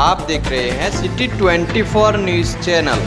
आप देख रहे हैं सिटी 24 न्यूज चैनल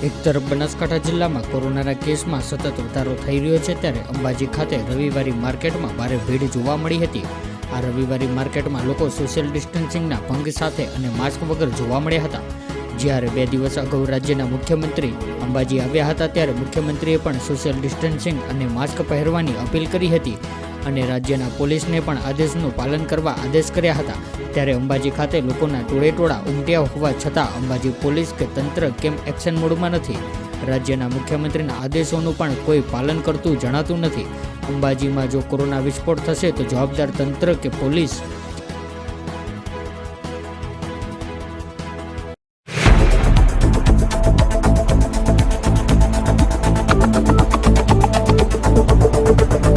એક તરફ બનાસકાંઠા જિલ્લામાં કોરોનાના કેસમાં સતત વધારો થઈ રહ્યો છે ત્યારે અંબાજી ખાતે રવિવારી માર્કેટમાં ભારે ભીડ જોવા મળી હતી આ રવિવારી માર્કેટમાં લોકો સોશિયલ ડિસ્ટન્સિંગના ભંગ સાથે અને માસ્ક વગર જોવા મળ્યા હતા જ્યારે બે દિવસ અગાઉ રાજ્યના મુખ્યમંત્રી અંબાજી આવ્યા હતા ત્યારે મુખ્યમંત્રીએ પણ સોશિયલ ડિસ્ટન્સિંગ અને માસ્ક પહેરવાની અપીલ કરી હતી અને રાજ્યના પોલીસને પણ આદેશનું પાલન કરવા આદેશ કર્યા હતા. ત્યારે અંબાજી ખાતે લોકોના ટોળેટોળા ઉમટ્યા હોવા છતાં અંબાજી પોલીસ કે તંત્ર કેમ એક્શન મોડમાં નથી? રાજ્યના મુખ્યમંત્રીના આદેશોનું પણ કોઈ પાલન કરતું જણાતું નથી. અંબાજીમાં જો કોરોના વિસ્ફોટ થશે તો જવાબદાર તંત્ર કે પોલીસ?